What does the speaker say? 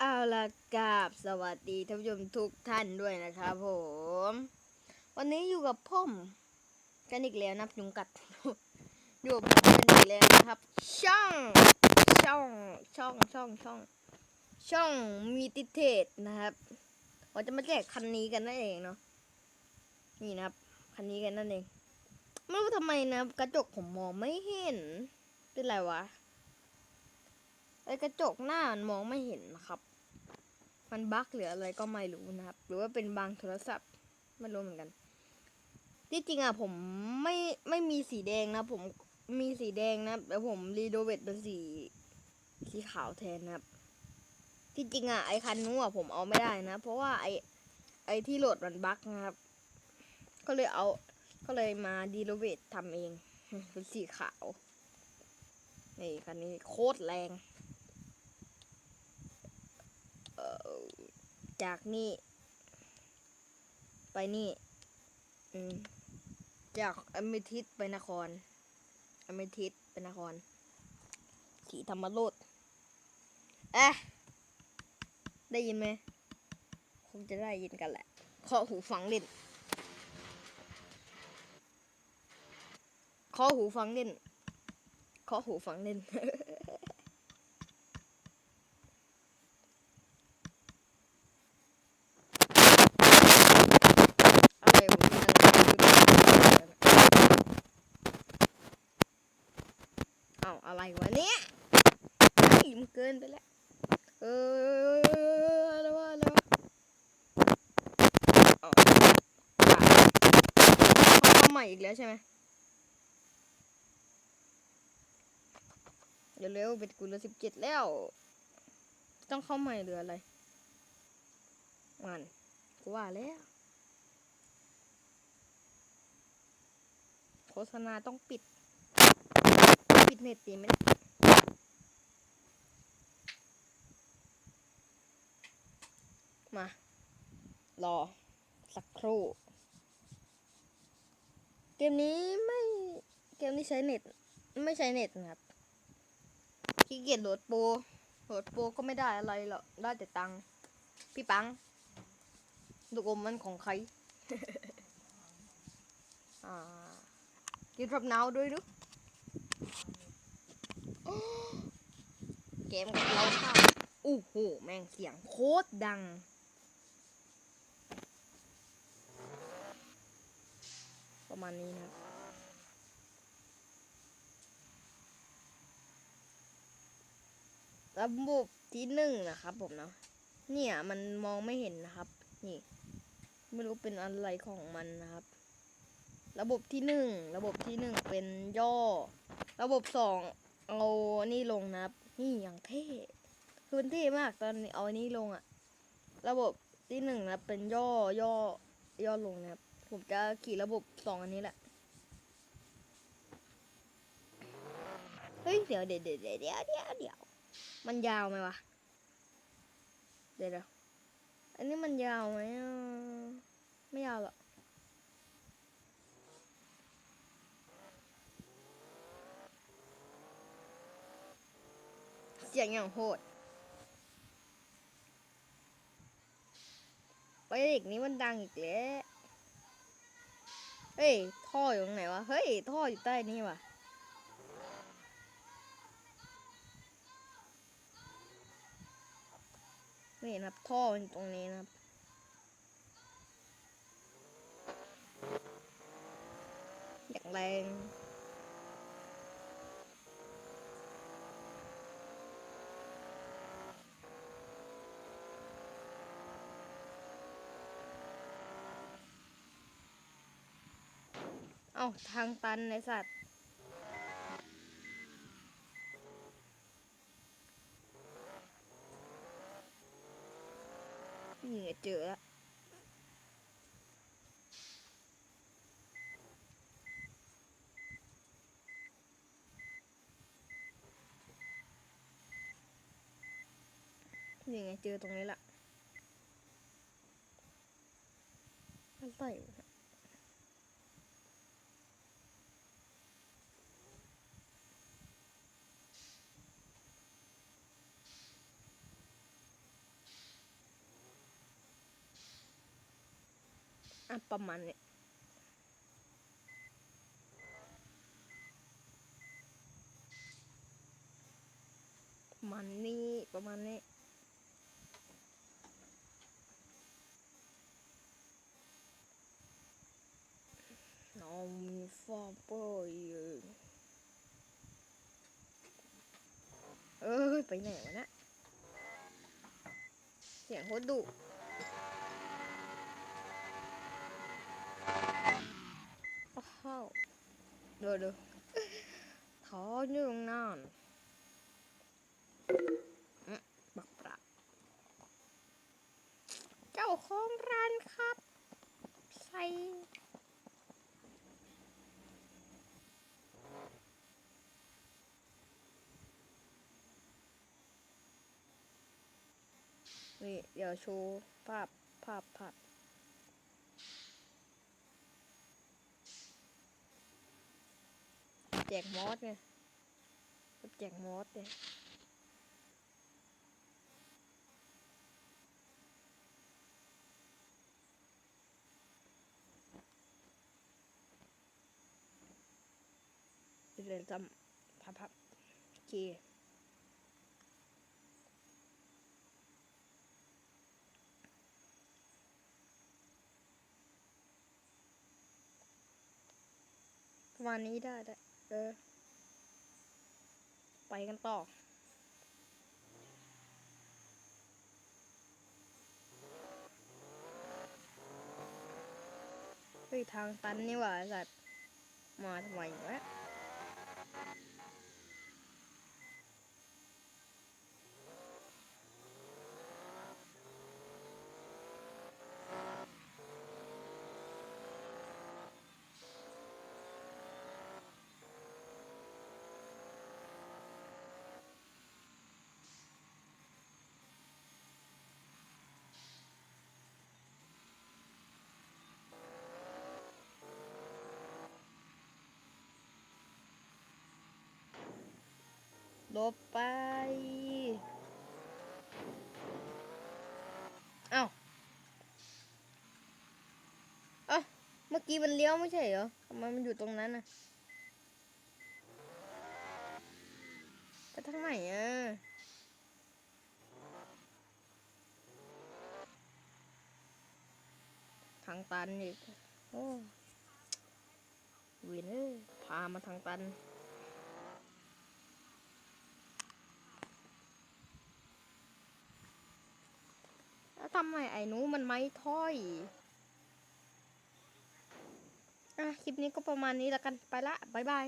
เอาละกราบสวัสดีท่านผู้ชมทุกท่านด้วยนะครับผม วันนี้อยู่กับพ่อมกันอีกแล้วนะยุงกัด อยู่กับผมกันอีกแล้วนะครับ ช่องช่องช่องช่องช่อง ช่องมีติเทศนะครับเราจะมาแจกคันนี้กันนั่นเองเนาะนี่นะครับ คันนี้กันนั่นเองไม่รู้ทำไมนะกระจกผมมองไม่เห็นเป็นไรวะ ไอกระจกหน้ามันมองไม่เห็นนะครับ มันบั๊กหรืออะไรก็ไม่รู้นะครับ หรือว่าเป็นบางโทรศัพท์ไม่รู้เหมือนกัน ที่จริงอะผมไม่ไม่มีสีแดงนะ ผมมีสีแดงนะแต่ผมรีโนเวทเป็นสีสีขาวแทนนะครับ ที่จริงอะไอคันนู้นอะผมเอาไม่ได้นะ เพราะว่าไอไอที่โหลดมันบั๊กนะครับ ก็เลยเอาก็เลยมาดีโนเวททำเองเป็นสีขาวนี่คันนี้โคตรแรง เอ่อ จากนี่ ไปนี่ จากอเมทิสไปนครอเมทิสไปนครสีธรรมโรดเอ๊ะได้ยินไหมคงจะได้ยินกันแหละเคาะหูฟังเล่นเคาะหูฟังเล่นเคาะหูฟังเล่น อะไรวะเนี่ยเอาอะไร วะเนี่ยอิ่มนเกินไปแล้ว เอออะไรวะอะไรวเอาเขาเข้าใหม่อีกแล้วใช่ไหมเดี๋ยวเร็วเป็นกูเหลือสิบเจ็ดแล้ว ต้องเข้าใหม่หรืออะไรมันกูว่าแล้วโฆษณาต้องปิด ปิดเน็ตดีไหมมา รอ สักครู่ เกมนี้ไม่ เกมนี้ใช้เน็ต ไม่ใช้เน็ตนะครับขี้เกียจโหลดโปรโหลดโปรก็ไม่ได้อะไรหรอก ได้แต่ตังค์พี่ปังลูกอมมันของใครอ่ากินรับหนาวด้วยดู เกมกับเราค่ะโอ้โห แม่งเสียงโคตรดัง ประมาณนี้นะครับระบบที่หนึ่งนะครับผมเนาะเนี่ยมันมองไม่เห็นนะครับ นี่ ไม่รู้เป็นอะไรของมันนะครับ ระบบที่หนึ่งระบบที่หนึ่งเป็นย่อ ระบบสอง เอานี่ลงนะครับ นี่อย่างเท่คือมันเท่มากตอนเอานี้ลงอะระบบที่หนึ่งนะเป็นย่อย่อย่อลงนะครับ ผมจะขี่ระบบสองอันนี้แหละ เฮ้ยเดี๋ยวเดี๋ยวเดี๋ยวเดี๋ยวเดี๋ยวเดี๋ยวมันยาวไหมวะ เดี๋ยวเดี๋ยวอันนี้มันยาวไหมอะไม่ยาวหรอก สียงอย่างโหดไปเด็กนี้มันดังอีกแล้วเฮ้ย ท่ออยู่ตรงไหนวะ เฮ้ย ท่ออยู่ใต้นี่วะนี่นะครับ ท่อมันอยู่ตรงนี้นะครับอย่างแรงาทางตันในสัตว์ นี่ไงเจอแล้วนี่ไงเจอตรงนี้ละอะไร อะประมาณนี้ประมาณนี้ประมาณนี้น้องมีฟอร์เปอร์อยู่เอ้ยไปไหนวะนะเสียงโคตรดุ ดูดูท้ออยู่งนั้นบักปราเจ้าของร้านครับ ใส่นี่เดี๋ยวชว์ภาพภาพภาพ แจกมอสไงแจกมอสเนี่ยเดี๋ยวจำพภาพโอเคประมาณนี้ได้ได้ เออ ไปกันต่อ เฮ้ย ทางตันนี่หว่าสัตว์ มาทำไมวะ ลบไป เอ้า เอ้า เมื่อกี้มันเลี้ยวไม่ใช่เหรอ ทำไมมันอยู่ตรงนั้นน่ะไปทางไหนอะทางตันอีกโอ้เวียนเอ้พามาทางตัน แล้ว ทำไมไอ้หนูมันไม่ถ้อยอะคลิปนี้ก็ประมาณนี้แล้วกันไปละบ๊ายบาย